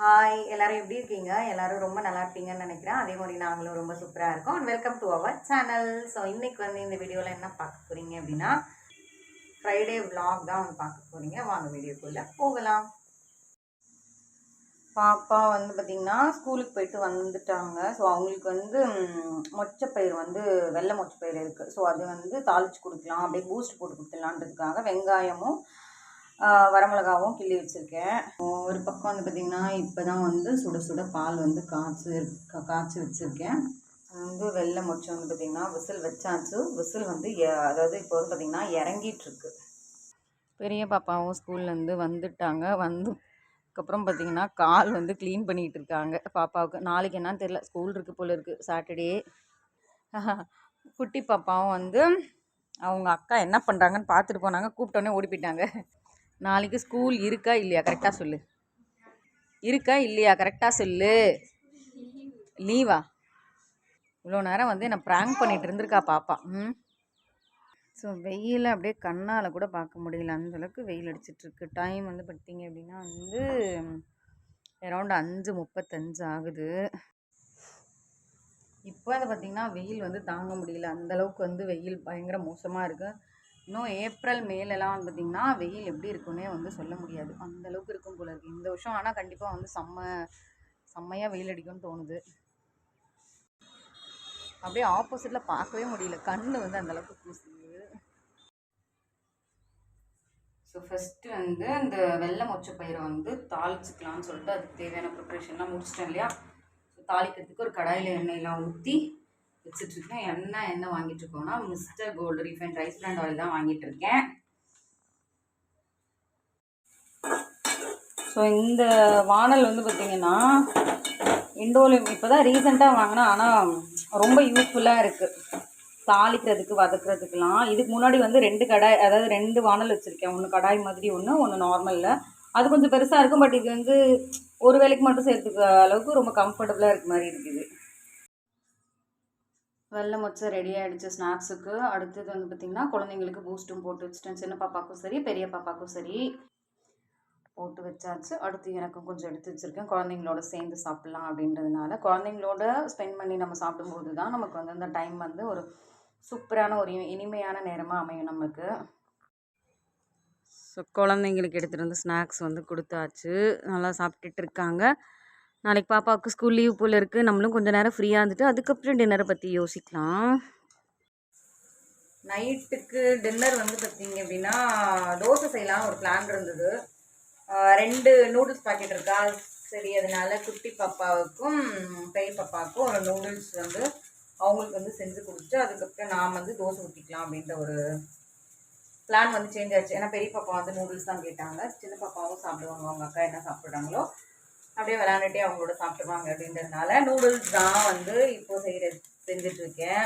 Hi எல்லோரும் எப்படி இருக்கீங்க? எல்லோரும் ரொம்ப நல்லா இருப்பீங்கன்னு நினைக்கிறேன். அதே மாதிரி நாங்களும் ரொம்ப சூப்பராக இருக்கோம். Welcome to our channel so இன்றைக்கி வந்து இந்த வீடியோவில் என்ன பார்க்க போகிறீங்க அப்படின்னா ஃப்ரைடே விலாக் தான் வந்து பார்க்க போகிறீங்க வாங்க வீடியோக்குள்ளே போகலாம். பாப்பா வந்து பார்த்திங்கன்னா ஸ்கூலுக்கு போயிட்டு வந்துட்டாங்க. ஸோ அவங்களுக்கு வந்து மொச்சப்பயிர் வந்து வெள்ளை மொச்சப்பயிர் இருக்குது ஸோ அது வந்து தாளிச்சு கொடுக்கலாம். அப்படியே பூஸ்ட் போட்டு கொடுத்துடலான்றதுக்காக வெங்காயமும் வரமிளகாவும் கிள்ளி வச்சுருக்கேன். ஒரு பக்கம் வந்து பார்த்திங்கன்னா இப்போ தான் வந்து சுட சுட பால் வந்து காய்ச்சி காய்ச்சி வச்சுருக்கேன். வந்து வெள்ளை மொச்சை வந்து பார்த்திங்கன்னா விசில் வச்சாச்சு. விசில் வந்து எ- அதாவது இப்போ வந்து பார்த்திங்கன்னா இறங்கிட்டுருக்கு. பெரிய பாப்பாவும் ஸ்கூல்லேருந்து வந்துட்டாங்க. வந்து அதுக்கப்புறம் பார்த்தீங்கன்னா கால் வந்து க்ளீன் பண்ணிகிட்டு இருக்காங்க பாப்பாவுக்கு. நாளைக்கு என்னன்னு தெரியல. ஸ்கூல் இருக்குது போல் இருக்குது சாட்டர்டே. குட்டி பாப்பாவும் வந்து அவங்க அக்கா என்ன பண்ணுறாங்கன்னு பார்த்துட்டு போனாங்க. கூப்பிட்டோன்னே ஓடி போயிட்டாங்க. நாளைக்கு ஸ்கூல் இருக்கா இல்லையா? கரெக்டாக சொல்லு. இருக்கா இல்லையா? கரெக்டாக சொல்லு. லீவா இவ்வளோ நேரம் வந்து என்னை ப்ராங்க் பண்ணிகிட்டு இருந்திருக்கா பாப்பா. ம்? ஸோ வெயில் அப்படியே கண்ணால் கூட பார்க்க முடியல. அந்தளவுக்கு வெயில் அடிச்சிட்ருக்கு டைம் வந்து பார்த்தீங்க அப்படின்னா வந்து அரௌண்ட் அஞ்சு முப்பத்தஞ்சு ஆகுது. இப்போ வந்து பார்த்திங்கன்னா வெயில் வந்து தாங்க முடியல. அந்த அளவுக்கு வந்து வெயில் பயங்கர மோசமாக இருக்குது இன்னும் ஏப்ரல் மேலெலாம் வந்து பார்த்திங்கன்னா வெயில் எப்படி இருக்குன்னே வந்து சொல்ல முடியாது. அந்த அளவுக்கு இருக்கும் போல இருக்குது இந்த வருஷம் ஆனால் கண்டிப்பாக வந்து செம்ம செம்மையாக வெயில் அடிக்கும்னு தோணுது. அப்படியே ஆப்போசிட்டில் பார்க்கவே முடியல. கண்ணு வந்து அந்தளவுக்கு பூசுது. ஸோ ஃபஸ்ட்டு வந்து இந்த வெள்ளை மொச்சை பயிரை வந்து தாளிச்சிக்கலாம்னு சொல்லிட்டு அதுக்கு தேவையான ப்ரிப்ரேஷன்லாம் முடிச்சிட்டேன் இல்லையா? ஸோ தாளிக்கிறதுக்கு ஒரு கடாயில் எண்ணெயெலாம் ஊற்றி வச்சுட்ருக்கேன். என்ன என்ன வாங்கிட்டு இருக்கோம்னா Mister Gold refined rice bran oil தான் வாங்கிட்டு இருக்கேன் ஸோ இந்த வானல் வந்து பார்த்திங்கன்னா இண்டோலியம் இப்போ தான் ரீசெண்டாக வாங்கினேன் ஆனால் ரொம்ப யூஸ்ஃபுல்லாக இருக்குது தாளிக்கிறதுக்கு வதக்கிறதுக்கெலாம் இதுக்கு முன்னாடி வந்து ரெண்டு கடாய் அதாவது ரெண்டு வானல் வச்சுருக்கேன். ஒன்று கடாய் மாதிரி ஒன்று ஒன்று நார்மலில் அது கொஞ்சம் பெருசாக இருக்கும் பட் இது வந்து ஒரு வேலைக்கு மட்டும் சேர்த்துக்க அளவுக்கு ரொம்ப கம்ஃபர்டபுளாக இருக்க மாதிரி இருக்குது. வெள்ளை மொச்சை ரெடி ஆகிடுச்சு ஸ்நாக்ஸுக்கு. அடுத்தது வந்து பார்த்திங்கன்னா குழந்தைங்களுக்கு பூஸ்ட்டும் போட்டு வச்சுட்டேன். சின்ன பாப்பாக்கும் சரி பெரிய பாப்பாக்கும் சரி. போட்டு வச்சாச்சு. அடுத்து எனக்கும் கொஞ்சம் எடுத்து வச்சுருக்கேன். குழந்தைங்களோட சேர்ந்து சாப்பிட்லாம் அப்படின்றதுனால. குழந்தைங்களோட ஸ்பெண்ட் பண்ணி நம்ம சாப்பிடும்போது தான் நமக்கு வந்து அந்த டைம் வந்து ஒரு சூப்பரான ஒரு இனிமையான நேரமாக அமையும் நமக்கு. ஸோ குழந்தைங்களுக்கு எடுத்துகிட்டு வந்து ஸ்நாக்ஸ் வந்து கொடுத்தாச்சு. நல்லா சாப்பிட்டுட்டு இருக்காங்க. நாளைக்கு பாப்பாவுக்கு ஸ்கூல் லீவ் போல் இருக்குது நம்மளும் கொஞ்சம் நேரம் ஃப்ரீயாக இருந்துட்டு அதுக்கப்புறம் டின்னரை பற்றி யோசிக்கலாம். நைட்டுக்கு டின்னர் வந்து பார்த்தீங்க அப்படின்னா தோசை செய்யலாம் ஒரு பிளான் இருந்தது. ரெண்டு நூடுல்ஸ் பாக்கெட் இருக்கா? சரி அதனால குட்டி பாப்பாவுக்கும் பெரிய பாப்பாவுக்கும் ஒரு நூடுல்ஸ் வந்து அவங்களுக்கு வந்து செஞ்சு கொடுத்துட்டு அதுக்கப்புறம் நான் வந்து தோசை ஊற்றிக்கலாம் அப்படின்ற ஒரு பிளான் வந்து சேஞ்ச் ஆச்சு. ஏன்னா பெரிய பாப்பா வந்து நூடுல்ஸ் தான் கேட்டாங்க. சின்ன பாப்பாவும் சாப்பிடுவாங்க. அவங்க அக்கா என்ன சாப்பிட்றாங்களோ அப்படியே விளாண்டுட்டே அவங்களோட சாப்பிடுவாங்க அப்படின்றதுனால நூடுல்ஸ் தான் வந்து இப்போ செய்கிற செஞ்சிட்ருக்கேன்.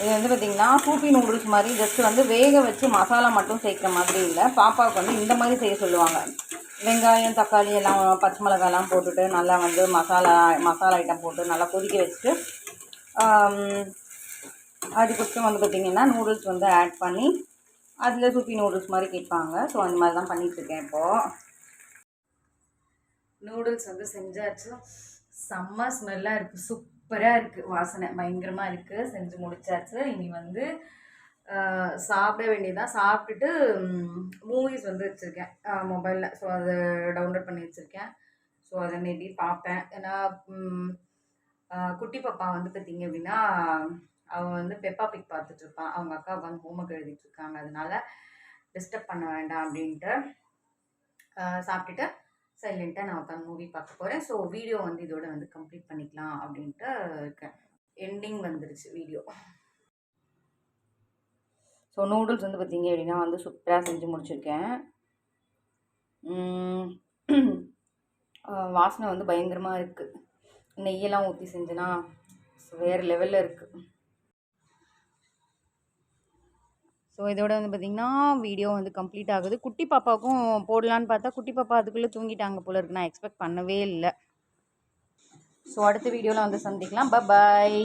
இது வந்து பார்த்திங்கன்னா சூப்பி நூடுல்ஸ் மாதிரி ஜஸ்ட் வந்து வேக வச்சு மசாலா மட்டும் சேர்க்குற மாதிரி இல்லை. பாப்பாவுக்கு வந்து இந்த மாதிரி செய்ய சொல்லுவாங்க. வெங்காயம் தக்காளி எல்லாம் பச்சை மிளகாலாம் போட்டுட்டு நல்லா வந்து மசாலா மசாலா ஐட்டம் போட்டு நல்லா கொதிக்க வச்சுட்டு அதுக்கப்புறம் வந்து பார்த்திங்கன்னா நூடுல்ஸ் வந்து ஆட் பண்ணி அதில் சூப்பி நூடுல்ஸ் மாதிரி கேட்பாங்க. ஸோ அந்த மாதிரி தான் பண்ணிகிட்ருக்கேன் இப்போது நூடுல்ஸ் வந்து செஞ்சாச்சு. செம்ம ஸ்மெல்லாக இருக்குது சூப்பராக இருக்குது வாசனை பயங்கரமாக இருக்குது செஞ்சு முடிச்சாச்சு. இனி வந்து சாப்பிட வேண்டியதான் சாப்பிட்டுட்டு மூவிஸ் வந்து வச்சுருக்கேன். மொபைலில் ஸோ அதை டவுன்லோட் பண்ணி வச்சுருக்கேன். ஸோ அதை மேபி பார்ப்பேன். ஏன்னா குட்டி பாப்பா வந்து பார்த்தீங்க அப்படின்னா அவன் வந்து பெப்பா பிக் பார்த்துட்டு இருப்பான் அவங்க அக்கா உட்காந்து ஹோம்ஒர்க் எழுதிட்டு இருக்காங்க அதனால டிஸ்டர்ப் பண்ண வேண்டாம் அப்படின்ட்டு சாப்பிட்டுட்டு சைலண்ட்டாக நான் உட்காந்து மூவி பார்க்க போகிறேன் ஸோ வீடியோ வந்து இதோட வந்து கம்ப்ளீட் பண்ணிக்கலாம் அப்படின்ட்டு இருக்கேன். எண்டிங் வந்துருச்சு வீடியோ ஸோ நூடுல்ஸ் வந்து பார்த்தீங்க அப்படின்னா வந்து சூப்பராக செஞ்சு முடிச்சிருக்கேன். வாசனை வந்து பயங்கரமாக இருக்குது நெய்யெல்லாம் ஊற்றி செஞ்சேன்னா வேறு லெவலில் இருக்குது ஸோ இதோட வந்து பார்த்திங்கன்னா வீடியோ வந்து கம்ப்ளீட் ஆகுது. குட்டி பாப்பாவுக்கும் போடலான்னு பார்த்தா குட்டி பாப்பா அதுக்குள்ளே தூங்கிட்டாங்க போல இருக்கு. நான் எக்ஸ்பெக்ட் பண்ணவே இல்லை. ஸோ அடுத்த வீடியோவில் வந்து சந்திக்கலாம். பாய்